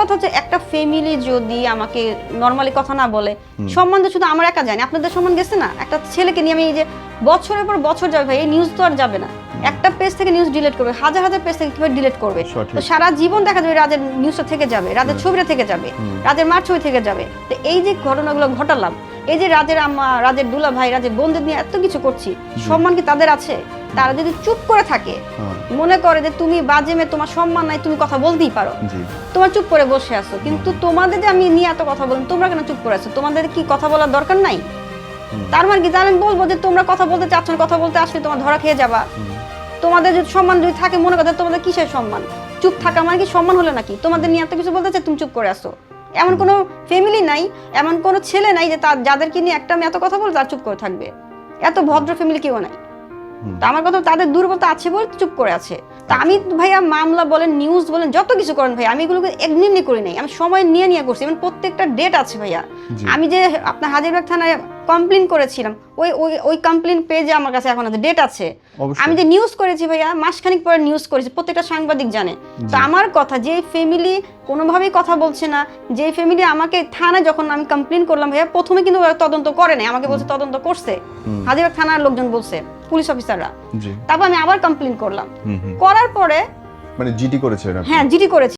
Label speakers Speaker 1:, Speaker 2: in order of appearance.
Speaker 1: কথা হচ্ছে একটা ফ্যামিলি যদি আমাকে নর্মালি কথা না বলে সম্মান তো শুধু আমার একা জানি আপনাদের সম্মান গেছে না? একটা ছেলেকে নিয়ে আমি এই যে বছরের পর বছর যাবে ভাই এই নিউজ তো আর যাবে না। একটা পেজ থেকে নিউজ ডিলিট করবে হাজার হাজার পেজ থেকে কীভাবে ডিলিট করবে। তো সারা জীবন দেখা যাবে রাজের নিউজটা থেকে যাবে রাজের ছবিটা থেকে যাবে রাজের মার ছবি থেকে যাবে। তো এই যে ঘটনাগুলো ঘটালাম এই যে রাজের আম্মা রাজের দুলা ভাই রাজের বোনদের নিয়ে এত কিছু করছি সম্মান কি তাদের আছে? তারা যদি চুপ করে থাকে
Speaker 2: হ্যাঁ,
Speaker 1: মনে করে যে তুমি বাজে মেয়ে তোমার সম্মান নাই তুমি কথা বলতেই পারো। তোমার চুপ করে বসে আছো কিন্তু তোমাদের যে আমি নিয়ে এত কথা বললাম তোমরা কেন চুপ করে আছো? তোমাদের কি কথা বলার দরকার নাই? তার মানে কি? আমি বলব যে তোমরা কথা বলতে চাচ্ছ না কথা বলতে আসলে তোমার ধরা খেয়ে যাবা। তোমাদের যদি সম্মান যদি থাকে মনে কথা তোমাদের কিসের সম্মান? চুপ থাকা মানে কি সম্মান হলো নাকি? তোমাদের নিয়ে এত কিছু বলতে চাই তুমি চুপ করে আসো এমন কোনো ফ্যামিলি নাই এমন কোনো ছেলে নাই যে তার যাদেরকে নিয়ে একটা আমি এত কথা বলতে তার চুপ করে থাকবে। এত ভদ্র ফ্যামিলি কেউ নাই। তা আমার কথা তাদের দুর্বলতা আছে বলে চুপ করে আছে। তা আমি ভাইয়া মামলা বলেন নিউজ বলেন যত কিছু করেন ভাই আমি এগুলোকে এমনি করি নাই। আমি সময় নিয়ে নিয়ে করছি এবং প্রত্যেকটা ডেট আছে ভাইয়া। আমি যে আপনার হাজিরবাগ থানায় কমপ্লেন করেছিলাম ওই ওই ওই কমপ্লেন পেজে আমার কাছে এখন আছে ডেট আছে। আমি যে নিউজ করেছি ভাইয়া মাসখানিক পরে নিউজ করেছি প্রত্যেকটা সাংবাদিক জানে। তো আমার কথা যে ফ্যামিলি কোনোভাবেই কথা বলছে না যে ফ্যামিলি আমাকে থানায় যখন আমি কমপ্লেন করলাম ভাইয়া প্রথমে কিন্তু তদন্ত করে নাই আমাকে বলছে তদন্ত করছে। হাজিরবাগ থানার লোকজন বলছে। পুলিশ অফিসাররা। তারপর আমি আবার কমপ্লেন করলাম। করার পরে
Speaker 2: মানে জিডি করেছে
Speaker 1: হ্যাঁ জিডি করেছি।